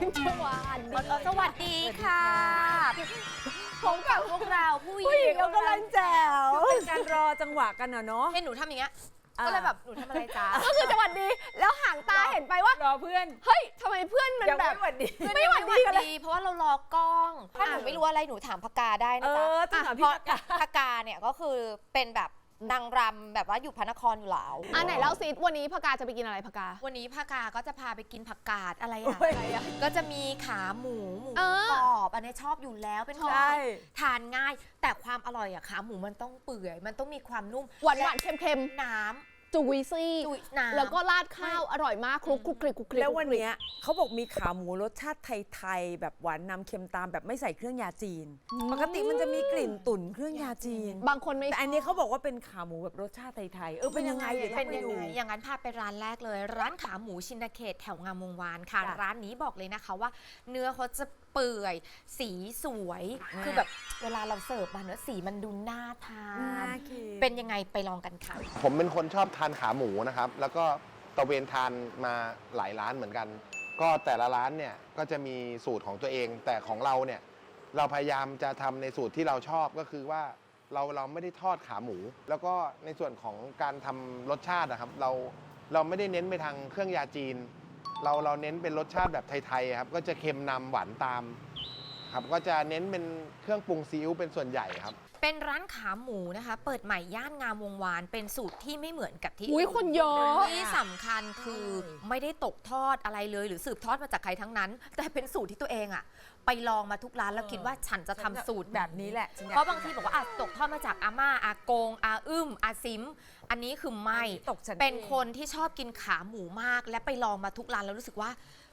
สวัสดีสวัสดีค่ะพบกับพวกเราผู้หผู้หญิญิงงก็กำลังแจ๋วเป็นการรอจังหวะกันอะเนาะเห็นหนูทำอย่างเงี้ยอ่าก็เลยแบบหนูทำอะไรจ้าก็คือสวัสดี แล้วห่างตาเห็นไปว่ารอเพื่อน เฮ้ยทำไมเพื่อนมันยังแบไม่บหวัดดี ไม่หวัดดีกันเลยเพราะว่าเรารอกล้อง ถ้าหนูไม่รู้อะไรหนูถามพกาได้เอนะจ๊ะอต้องถามเพพี่ราะปากกาพกาเนี่ยก็คือเป็นแบบ นางรำแบบว่าอยู่พระนครอยู่แล้ว อะไหนเล่าซิวันนี้พกาจะไปกินอะไรพกา วันนี้พกาก็จะพาไปกินผักกาดอะไรอะโอ้ยอะไรอะก็จะมีขาหมูหมูเออกรอบอันนี้ชอบอยู่แล้วเป็นคนใช่ ทานง่าย แต่ความอร่อยอะขาหมูมันต้องเปื่อย มันต้องมีความนุ่มหวานหวานๆเค็มเค็มน้ๆ จุยซี่ำจุยน้ำ แล้วก็ราดข้าวอร่อยมากคลุกคลุกคลิกคลุกคลิกแล้ววันเนี้ยเขาบอกมีขาหมูรสชาติไทยๆแบบหวานนำเค็มตามแบบไม่ใส่เครื่องยาจีน ปกติมันจะมีกลิ่นตุ๋นเครื่องยาจีน บางคนไม่แต่อันนี้เขาบอกว่าเป็นขาหมูแบบรสชาติไทยๆเออเป็นยังไงเดี๋ยวเป็นต้องไปยังดู ไงอย่างนั้นพาไปร้านแรกเลย ร้านขาหมูชินเขตแถวงามวงวานค่ะ จ้ะร้านนี้บอกเลยนะคะว่า เนื้อเขาจะ เปื่อย สีสวยอ่าคือแบบเวลาเราเสิร์ฟมาเนื้อสีมันดูน่าทาน น่ากิน เป็นยังไงไปลองกันค่ะ ผมเป็นคนชอบทานขาหมูนะครับ แล้วก็ตะเวนทานมาหลายร้านเหมือนกัน ก็แต่ละร้านเนี่ยก็จะมีสูตรของตัวเอง แต่ของเราเนี่ยเราพยายามจะทำในสูตรที่เราชอบก็คือว่าเราเราไม่ได้ทอดขาหมู แล้วก็ในส่วนของการทำรสชาตินะครับ เราเราไม่ได้เน้นไปทางเครื่องยาจีน เราเราเน้นเป็นรสชาติแบบไทยๆครับก็จะเค็มนำหวานตาม ครับก็จะเน้นเป็นเครื่องปรุงซีอิ๊วเป็นส่วนใหญ่ครับ เป็นร้านขาหมูนะคะ เปิดใหม่ย่านงามวงวาน เป็นสูตรที่ไม่เหมือนกับที่อุ้ยคนเยอะ ที่สำคัญคือไม่ได้ตกทอดอะไรเลย หรือสืบทอดมาจากใครทั้งนั้น แต่เป็นสูตรที่ตัวเองอะไปลองมาทุกร้านแล้วคิดว่าฉันจะทำสูตรแบบนี้แหละฉันอยกเพราะบางทีบอกว่าอะตกทอดมาจากอาม่าอากงอาอึ้มอาซิม อันนี้คือไม่ ตกฉันเป็นองคนที่ชอบกินขาหมูมาก และไปลองมาทุกร้านแล้วรู้สึกว่า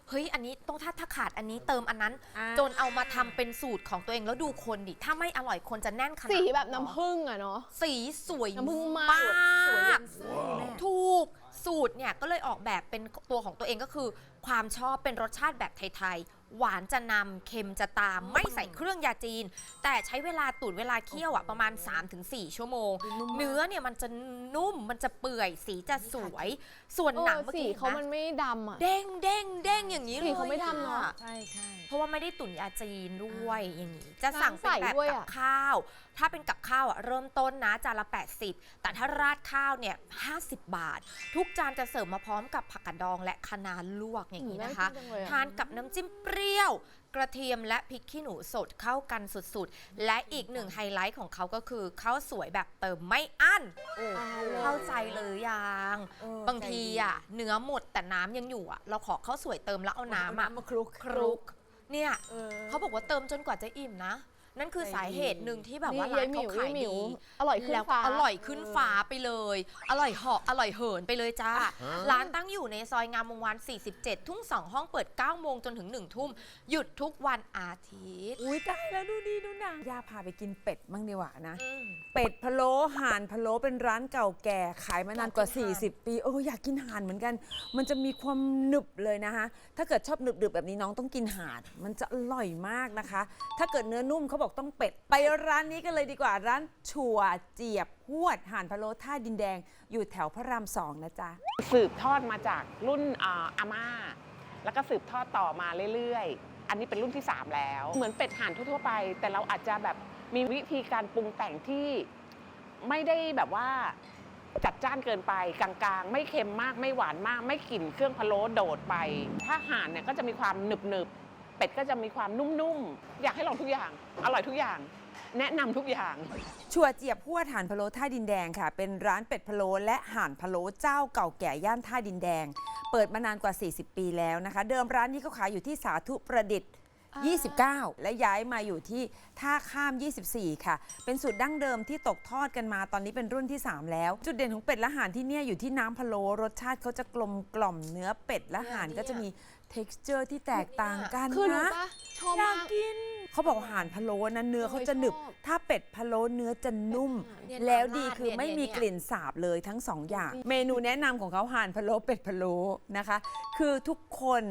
เฮ้ยอันนี้ต้องถ้าถ้าขาดอันนี้เติมอันนั้น อ่า จนเอามาทำเป็นสูตรของตัวเองแล้วดูคนดิถ้าไม่อร่อยคนจะแน่นขนาดสีไหแบบน้ำผึ้งอะเนาะ สีสวยน้ำผึ้งมาก สวยมากยันไส้แม่ถูกสูตรเนี่ยก็เลยออกแบบเป็นตัวของตัวเองก็คือ ความชอบเป็นรสชาติแบบไทยๆ หวานจะนำเค็มจะตามไม่ใส่เครื่องยาจีน แต่ใช้เวลาตุ๋นเวลาเคี่ยวอะประมาณ 3-4 ชั่วโมง เนื้อเนี่ยมันจะนุ่มมันจะเปื่อยสีจะสวย ส่วนเอหนังอเมื่อสีกี้เขานะมันไม่ดำอะเด้งเด้งเด้งอย่างนี้เลยสีเขาไม่ดำเนอะอใช่ใช่เพราะว่าไม่ได้ตุ๋นยาจีนด้วยอย่างนี้ จะสั่งเป็นแบบน้ำใสด้วยกับอะข้าว ถ้าเป็นกับข้าวอะเริ่มต้นนะจานละ 80 แต่ถ้าราดข้าวเนี่ย50 บาท ทุกจานจะเสิร์ฟมาพร้อมกับผักกาดดองและคะน้าลวกอย่างนี้นะคะอืมน่ากินจังเลยอะ ทานกับน้ำจิ้มเปรี้ยว กระเทียมและพริกขี้หนูสดเข้ากันสุดๆ และอีกหนึ่งไฮไลท์ของเขาก็คือข้าวสวยแบบเติมไม่อั้นโอ้เข้าใจเลยยังเออบางทีอะเนื้อหมดแต่น้ำยังอยู่อะ เราขอข้าวสวยเติมแล้วเอาน้ำอะมาคลุกคลุก เนี่ยเออ เขาบอกว่าเติมจนกว่าจะอิ่มนะ นั่นคือใจดีสาเหตุหนึ่งที่แบบว่านี่ร้านยายหมิเขาวขายยายหมิดีวอร่อยขึ้นแล้วฟ้า อร่อยขึ้นฟ้าไปเลย อร่อยเหาะอร่อยเหินไปเลยจ้า ร้านตั้งอยู่ในซอยงามวงศ์วาน 47 ทุ่งสองห้องเปิด 9 โมงจนถึง 1 ทุ่ม หยุดทุกวันอาทิตย์อุ้ยตายแล้วดูดีดูหนังย่าพาไปกินเป็ดบ้างดีกว่านะ อืม เป็ดพะโล้ห่านพะโล้เป็นร้านเก่าแก่ขายมานานกว่า อยากกินห่าน 40 ปีเอออยากกินห่านเหมือนกัน มันจะมีความหนึบเลยนะคะ ถ้าเกิดชอบหนึบๆแบบนี้น้องต้องกินห่าน มันจะอร่อยมากนะคะ ถ้าเกิดเนื้อนุ่มเขาบอกต้องเป็ด ไปร้านนี้กันเลยดีกว่าร้านชัวเจียบหวดห่านพะโล้ท่าดินแดง อยู่แถวพระรามสองนะจ๊ะ สืบทอดมาจากรุ่นอาอาม่า แล้วก็สืบทอดต่อมาเรื่อยๆ อันนี้เป็นรุ่นที่ 3 แล้ว เหมือนเป็ดห่านทั่วๆไป แต่เราอาจจะแบบมีวิธีการปรุงแต่งที่ไม่ได้แบบว่าจัดจ้านเกินไปกลางๆ ไม่เค็มมากไม่หวานมาก ไม่กลิ่นเครื่องพะโล้โดดไป ถ้าห่านเนี่ยก็จะมีความหนึบๆ เป็ดก็จะมีความนุ่มๆ อยากให้ลองทุกอย่าง อร่อยทุกอย่าง แนะนำทุกอย่าง ชัวเจียบหัวห่านพะโล้ท่าดินแดงค่ะ เป็นร้านเป็ดพะโล้และห่านพะโล้เจ้าเก่าแก่ย่านท่าดินแดง เปิดมานานกว่า 40 ปีแล้วนะคะ เดิมร้านนี้เขาขายอยู่ที่สาธุประดิษฐ์ 29 และย้ายมาอยู่ที่ท่าข้าม 24 ค่ะ เป็นสูตรดั้งเดิมที่ตกทอดกันมาตอนนี้เป็นรุ่นที่ 3 แล้ว จุดเด่นของเป็ดและห่านที่เนี่ยอยู่ที่น้ำพะโล้รสชาติเขาจะกลมกล่อมเนื้อเป็ดและห่านเนี่ยก็จะมี texture ที่แตกต่างกันคือรู้นะ ปะชอบอยามาก กกิน เขาบอกว่าห่านพะโล้นะเนื้อเขาจะหนึบชอบถ้าเป็ดพะโล้เนื้อจะนุ่ม เนี่ยแล้วดีราดคือเนี่ยไม่มีเนี่ย กลิ่นสาบเลยทั้งสองอย่าง เมนูแนะนำของเขาห่านพะโล้เป็ดพะโล้นะคะ คือทุกคน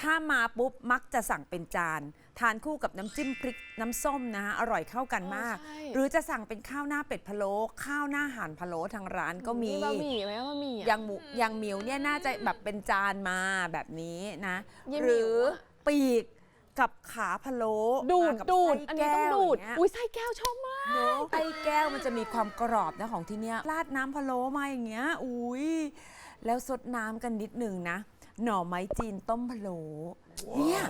ถ้ามาปุ๊บมักจะสั่งเป็นจาน ทานคู่กับน้ำจิ้มพริกน้ำส้มนะอร่อยเข้ากันมากเออใช่ หรือจะสั่งเป็นข้าวหน้าเป็ดพะโล้ข้าวหน้าห่านพะโล้ทางร้านก็มี บะหมี่ไหมบะหมี่อะอย่างหมูอย่างหมิวเนี่ยน่าจะแบบเป็นจานมาแบบนี้นะ ยายหหมิรืวออะปีกกับขาพะโล้ดูดมากับดูด ไส้อันนี้ต้องแก้วดูด ย่างเงี้ย อุ้ยไส้แก้วชอบมาก เนอะไส้แก้วมันจะมีความกรอบนะของที่เนี้ยราดน้ำพะโล้มาอย่างเงี้ยอุ้ยแล้วสดน้ำกันนิดหนึ่งนะ หน่อไม้จีนต้มพะโล้เนี่ย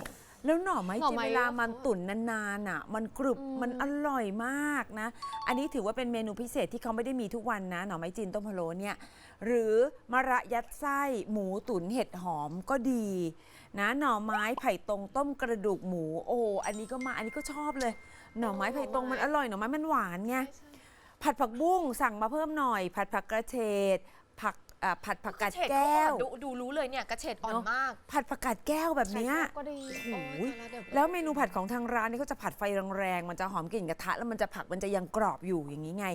แล้วหน่อไม้หน่อจีนไม้เวลามันตุ๋นนานๆอะ มันกรุบอืม มันอร่อยมากนะ อันนี้ถือว่าเป็นเมนูพิเศษที่เขาไม่ได้มีทุกวันนะ หน่อไม้จีนต้มพะโล้เนี่ยหรือมะระยัดไส้หมูตุ๋นเห็ดหอมก็ดี นะหน่อไม้ไผ่ตรงต้มกระดูกหมู โอ้อันนี้ก็มาอันนี้ก็ชอบเลย หน่อไม้ไผ่ตรงมันอร่อยหน่อไม้มันหวานไง ผัดผักบุ้งสั่งมาเพิ่มหน่อย ผัดผักกระเฉดผัก อ่าผัดผักกาดเฉดแก้วเขาอ่อนดูดูรู้เลยเนี่ยกระเฉดอ่อนเนอะ มากผัดผักกาดแก้วแบบเนี้ยก็ดีโอ้โหโอ้ยตายแล้วเดี๋ยวแล้วเมนูผัดของทางร้านนี่เขาจะผัดไฟแรงๆ มันจะหอมกลิ่นกระทะ แล้วมันจะผักมันจะยังกรอบอยู่อย่างนี้ไง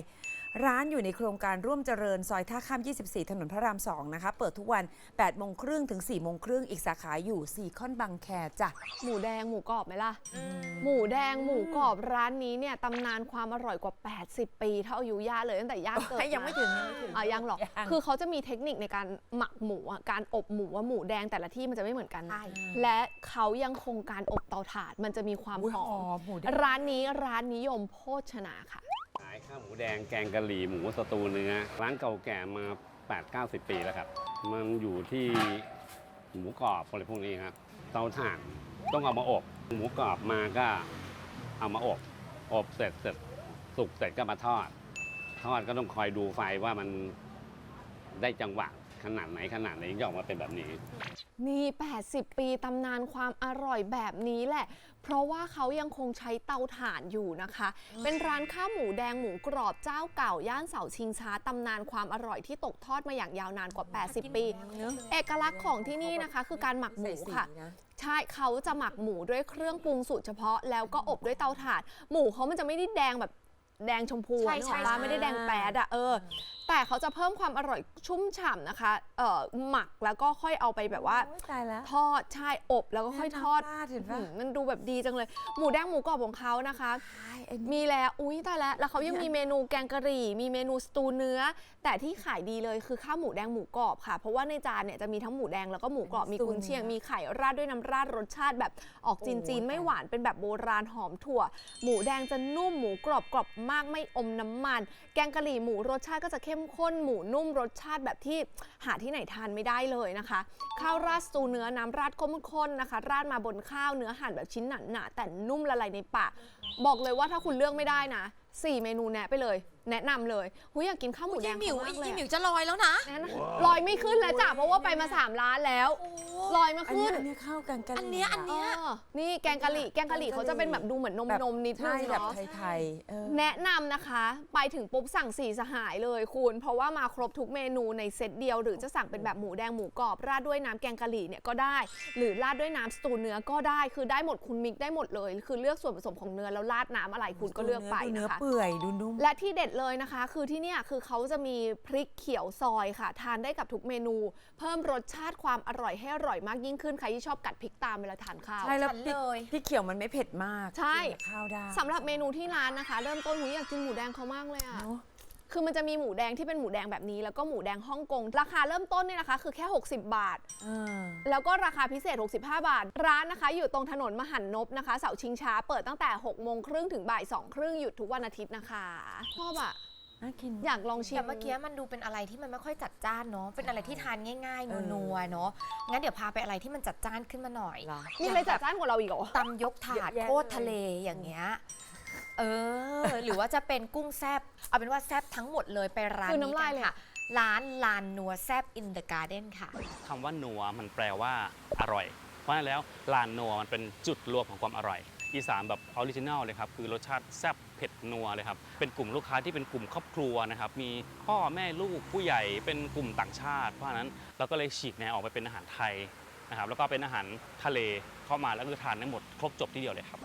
ร้านอยู่ในโครงการร่วมเจริญซอยท่าข้าม 24 ถนนพระราม 2 นะคะ เปิดทุกวัน 8 โมงครึ่งถึง 4 โมงครึ่ง อีกสาขาอยู่ซีคอนบางแคจ้ะ หมูแดงหมูกรอบไหมล่ะอืมหมูแดงหมูกรอบร้านนี้เนี่ยตำนานความอร่อยกว่า 80 ปีเท่าอายุย่าเลยตั้งแต่ย่าเกิดยังไม่ถึงยังไม่ถึงอะยังหรอกยังคือเขาจะมีเทคนิคในการหมักหมูอะการอบหมูว่าหมูแดงแต่ละที่มันจะไม่เหมือนกันใช่และเขายังคงการอบเตาถ่านมันจะมีความอุ๊ยหอหอมมหมูแดงร้านนี้ร้านนิยมโภชนาค่ะขายข้าวหมู แดงแกงกะหรี่หมูสตูเนื้อ ร้านเก่าแก่มา 8-90 ปีแล้วครับ มันอยู่ที่หมูกรอบอะไรพวกนี้ครับ เตาถ่านต้องเอามาอบ หมูกรอบมาก็เอามาอบ อบเสร็จเสร็จสุกเสร็จก็มาทอด ทอดก็ต้องคอยดูไฟว่ามันได้จังหวะ ขนาดไหนขนาดไหนถึงจะออกมาเป็นแบบนี้ นี่ 80 ปีตำนานความอร่อยแบบนี้แหละ เพราะว่าเขายังคงใช้เตาถ่านอยู่นะคะ เป็นร้านข้าวหมูแดงหมูกรอบเจ้าเก่า ย่านเสาชิงช้าตำนานความอร่อยที่ตกทอดมาอย่างยาวนานกว่า 80 ปี เอกลักษณ์ของที่นี่นะคะคือการหมักหมูค่ะใส่สีนะใช่เขาจะหมักหมูด้วยเครื่องปรุงสูตรเฉพาะ แล้วก็อบด้วยเตาถ่าน หมูเขามันจะไม่ได้แดงแบบ แดงชมพูใช่อะนึกออกใช่ปะใช่ ไม่ได้แดงแปดอะเออ แต่เขาจะเพิ่มความอร่อยชุ่มฉ่ำนะคะเอ่อหมักแล้วก็ค่อยเอาไปแบบว่า โอ้ยตายแล้ว ทอดใช่อบแล้วก็ค่อยทอดน้ำราเห็นปะอืมมันดูแบบดีจังเลย หมูแดงหมูกรอบของเขานะคะไอ้นี่ มีแล้วอุ้ยตายแล้วแล้วเขายังมีเมนูแกงกะหรี่ มีเมนูสตูเนื้อ แต่ที่ขายดีเลยคือข้าวหมูแดงหมูกรอบค่ะ เพราะว่าในจานเนี่ยจะมีทั้งหมูแดงแล้วก็หมูกรอบมีกุนเชียงมีไข่ราดด้วยน้ำราดรสชาติแบบออกจีนจีนๆไม่หวานเป็นแบบโบราณหอมถั่ว หมูแดงจะนุ่มหมูกรอบกรอบมากไม่อมน้ำมัน แกงกะหรี่หมูรสชาติก็จะเข้มข้นหมูนุ่มรสชาติแบบที่หาที่ไหนทานไม่ได้เลยนะคะ ข้าวราดสตูเนื้อน้ำราดข้นๆนะคะ ราดมาบนข้าวเนื้อหั่นแบบชิ้นหนาๆแต่นุ่มละลายในปากบอกเลยว่าถ้าคุณเลือกไม่ได้นะสี่เมนูแนะไปเลย แนะนำเลยหุยอยากกินข้าวหมูแดยี่งหมิวเขามากเลยยี่หมิวอะจะลอยแล้วนะ แนะนำลอยไม่ขึ้นแล้วจ้ะเพราะว่าไปมาสามร้านแล้วลอยไม่อันนี้ขึ้นอันนี้เข้ากันกันอันเนี้ยอันเนี้ย เออนี่แกงกะหรี่แกงกะหรี่เขาจะเป็นแบบดูเหมือนนมนมๆนิดนึใช่งแบบเนาะ ไทยๆเออ แนะนำนะคะ ไปถึงปุ๊บสั่งสี่สหายเลยคุณ เพราะว่ามาครบทุกเมนูในเซตเดียว หรือจะสั่งเป็นแบบหมูแดงหมูกรอบ ราดด้วยน้ำแกงกะหรี่เนี่ยก็ได้ หรือราดด้วยน้ำสตูเนื้อก็ได้ คือได้หมดคุณมิกได้หมดเลย คือเลือกส่วนผสมของเนื้อแล้วราดน้ำอะไรคุณก็เลือกไปดูเนื้อนะคะเปื่อยดูนุ่มและที่เด็ดเลยนะคะ คือที่เนี่ยคือเขาจะมีพริกเขียวซอยค่ะ ทานได้กับทุกเมนู เพิ่มรสชาติความอร่อยให้อร่อยมากยิ่งขึ้นใครที่ชอบกัดพริกตามเวลาทานข้าว ใช่แล้วฉันพริกเลยพริกเขียวมันไม่เผ็ดมากใช่ กินกับข้าวได้สำหรับเมนูที่ร้านนะคะ เริ่มต้นหนูอยากกินหมูแดงเขามากเลยอะเนอะ คือมันจะมีหมูแดงที่เป็นหมูแดงแบบนี้ แล้วก็หมูแดงฮ่องกง ราคาเริ่มต้นเนี่ยนะคะ คือแค่ 60 บาทเออแล้วก็ราคาพิเศษ 65 บาท ร้านนะคะ อยู่ตรงถนนมหันนบนะคะ เสาชิงช้า เปิดตั้งแต่6โมงครึ่งถึงบ่าย2ครึ่งหยุดทุกวันอาทิตย์นะคะชอบอะน่ากินอยากลองชิมแต่เมื่อกี้มันดูเป็นอะไรที่มันไม่ค่อยจัดจ้านเนาะเป็นอะไรที่ทานง่ายๆนัวๆเนาะงั้นเดี๋ยวพาไปอะไรที่มันจัดจ้านขึ้นมาหน่อยเหรอมีอะไรจัดจ้านกว่าเราอีกเหรอตำยกถาดเยอะแยะโคตรทะเลอย่างเงี้ย เออ หรือว่าจะเป็นกุ้งแซบเอาเป็นว่าแซบทั้งหมดเลยไปร้านคือนี้น้ำลายกันเลย ค่ะ ร้านลานนัวแซบอินเดอะการ์เด้นค่ะ คำว่านัวมันแปลว่าอร่อย เพราะฉะนั้นแล้วลานนัวมันเป็นจุดรวมของความอร่อย อีสานแบบออริจินัลเลยครับคือรสชาติแซ่บเผ็ดนัวเลยครับเป็นกลุ่มลูกค้าที่เป็นกลุ่มครอบครัวนะครับมีพ่อแม่ลูกผู้ใหญ่เป็นกลุ่มต่างชาติ เพราะฉะนั้นเราก็เลยฉีกแนวออกไปเป็นอาหารไทยนะครับแล้วก็เป็นอาหารทะเลเข้ามาแล้วก็ทานได้หมดครบจบที่เดียวเลยครับ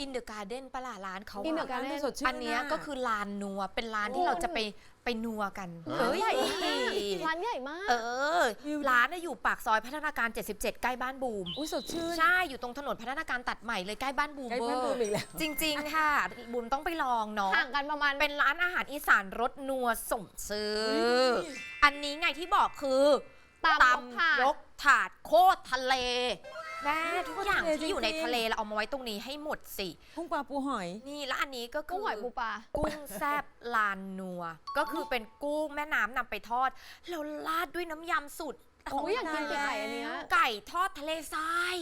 อินเดอะการ์เด้นปะล่ะร้านเขา In the อะ Garden สดชื่นอันเนี้ยอะก็คือลานนัวเป็นร้านที่เราจะไปไปนัวกันเฮ้ยร้านใหญ่มาก เออ ร้านน่ะอยู่ปากซอยพัฒนาการ 77 ใกล้บ้านบูม อุ้ยสดชื่น ใช่ อยู่ตรงถนนพัฒนาการตัดใหม่เลยใกล้บ้านบูมใกล้เวบ้านอบูมร์อีกแล้ว จริง ๆ ค่ะ บูมต้องไปลองเนาะ ห่างกันประมาณ เป็นร้านอาหารอีสานรสนัวสมซื้อออันนี้ไงที่บอกคือตำยกถาดยกถาดโคตรทะเล แม่ทุกอย่างทะเลที่อยู่ในจริงๆทะเลเราเอามาไว้ตรงนี้ให้หมดสิ กุ้งปลาปูหอย นี่แล้วอันนี้ก็คืกุ้งหอยปูปลา กุ้งแซบลานนัว ก็คือเป็นกุ้งแม่น้ำนำไปทอด แล้วราดด้วยน้ำยำสุดโอ้ยอยากกินไก่อันเนี้ย ไก่ทอดทะเลทราย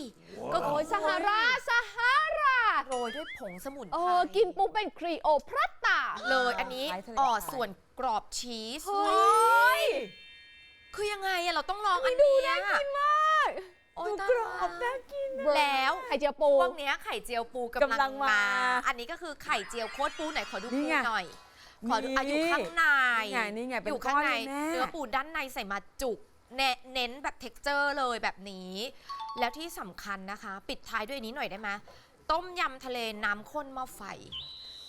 ก็โอ้ยซาฮาราซาฮาราโรยด้วยผงสมุนไพเอร อกินปุ๊บเป็นครีโอพรัตตา เลยอันนี้คล้ายทะเลอ่อทราย ส่วนกรอบชีสเฮ้ย คือยังไงอะเราต้องลองอันนี้น่ากินมากโอ้ย ดูตายกรอบน่ากินแล้วไข่เจียวปู พวกเนี้ยไข่เจียวปูกำกำลัลังงมา มา อันนี้ก็คือไข่เจียวโคตรปูไหนขอดูนี่ปูไงหน่อย ขอดูนี่อะอยู่ข้างในนี่ไงนี่ไงเป็นอยู่ข้างในก้อนเลยแม่ เนื้อปูด้านในใส่มาจุกเนเน้นแบบเท็กเจอร์เลยแบบนี้ แล้วที่สำคัญนะคะ ปิดท้ายด้วยอันนี้หน่อยได้ไหมต้มยำทะเลน้ำข้นหม้อไฟ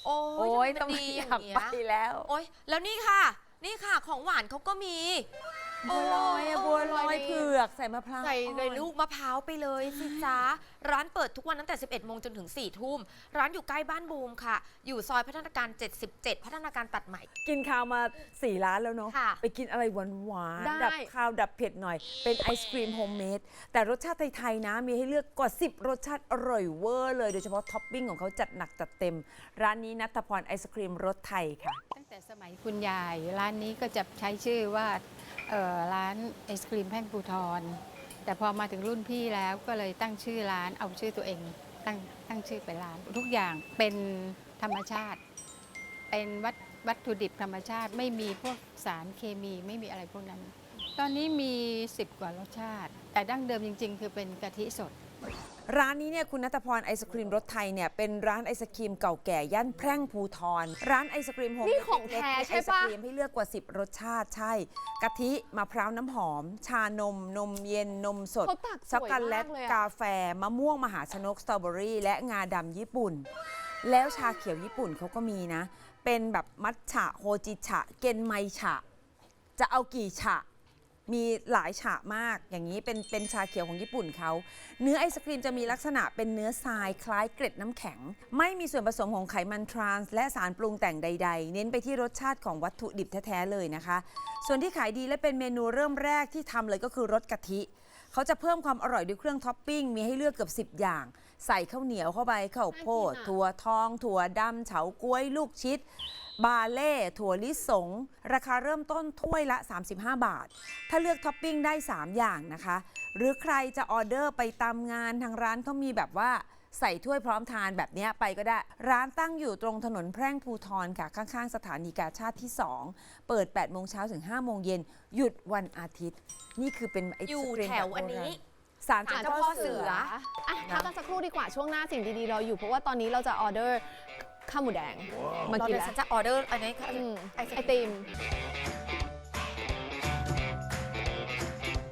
โอ้โอ้ยทำไมต้องมันดีออยาย่ากงเงี้ไปยแล้ว โอ้ยแล้วนี่ค่ะ นี่ค่ะของหวานเขาก็มี บัวลอยอะโบัวลอยเผือกใส่มะพร้าวใส่ในอ่อนลูกมะพร้าวไปเลยสิจ๊ะ ร้านเปิดทุกวันตั้งแต่ 11 โมงจนถึง 4 ทุ่ม ร้านอยู่ใกล้บ้านบูมค่ะ อยู่ซอยพัฒนาการ 77 พัฒนาการตัดใหม่ กินข้าวมาสี่ร้านแล้วเนาะค่ะไปกินอะไรหวานหวานได้ ดับข้าวดับเผ็ดหน่อย เป็นไอศครีมโฮมเมดแต่รสชาติไทยๆนะมีให้เลือกกว่า 10 รสชาติอร่อยเวอร์เลยโดยเฉพาะท็อปปิ้งของเขาจัดหนักจัดเต็ม ร้านนี้นัทพรไอศครีมรสไทยค่ะ ตั้งแต่สมัยคุณยาย ร้านนี้ก็จะใช้ชื่อว่า เอ่อร้านไอศครีมแพ่งภูทรแต่พอมาถึงรุ่นพี่แล้วก็เลยตั้งชื่อร้านเอาชื่อตัวเองตั้งตั้งชื่อเป็นร้าน ทุกอย่างเป็นธรรมชาติ เป็นวัตวัตถุดิบธรรมชาติ ไม่มีพวกสารเคมีไม่มีอะไรพวกนั้น ตอนนี้มี 10 กว่ารสชาติ แต่ดั้งเดิมจริง ๆ คือเป็นกะทิสด ร้านนี้เนี่ยคุณนัทพรไอศครีมรสไทยเนี่ยเป็นร้านไอศครีมเก่าแก่ย่านแพร่งภูทรร้านไอศครีมโฮมนี่เมดของเล็กแท้ๆใช่ไอศปะครีมให้เลือกกว่า 10 รสชาติใช่ กะทิมะพร้าวน้ำหอม ชานม นมเย็นนมสดเขาตักสช็อกวยโกแลมาตกเลยอะกาแฟ มะม่วงมหาชนกสตรอเบอรี่ และงาดำญี่ปุ่น แล้วชาเขียวญี่ปุ่นเขาก็มีนะ เป็นแบบมัทฉะโฮจิฉะ เกนไมฉะ จะเอากี่ฉะ มีหลายฉะมากอย่างนี้เป็นเป็นชาเขียวของญี่ปุ่นเขาเนื้อไอศครีมจะมีลักษณะเป็นเนื้อทรายคล้ายเกล็ดน้ำแข็ง ไม่มีส่วนผสมของไขมันทรานส์และสารปรุงแต่งใด ๆ เน้นไปที่รสชาติของวัตถุดิบแท้ๆเลยนะคะ ส่วนที่ขายดีและเป็นเมนูเริ่มแรกที่ทำเลยก็คือรสกะทิเขาจะเพิ่มความอร่อยด้วยเครื่องท็อปปิ้งมีให้เลือกเกือบ 10 อย่าง ใส่ข้าวเหนียวเข้าไปข้าวโพดถั่วทอง ถั่วดำเฉาก๊วยลูกชิด บาเล่ถั่วลิสง ราคาเริ่มต้นถ้วยละ 35 บาท ถ้าเลือกท็อปปิ้งได้ 3 อย่างนะคะ หรือใครจะออเดอร์ไปตามงานทางร้านเขามีแบบว่าใส่ถ้วยพร้อมทานแบบเนี้ยไปก็ได้ ร้านตั้งอยู่ตรงถนนแพร่งภูทรค่ะ ข้างๆ สถานีกาชาติที่ 2 เปิด 8 โมงเช้าถึง 5 โมงเย็น หยุดวันอาทิตย์ นี่คือเป็นไออยู่ศกรีมแถวบบอันนี้สาร ศาลเจ้าเจ้าพ่พ่ออเสืเสือออะพักกันสักครู่ดีกว่าช่วงหน้าสิ่งดีๆรออยู่เพราะว่าตอนนี้เราจะออเดอร์ข้าวหมูแดงมาเรากินเดี๋ยวแล้วฉันจะออเดอร์อันนี้ค่ะอืมไอศไอครีติมม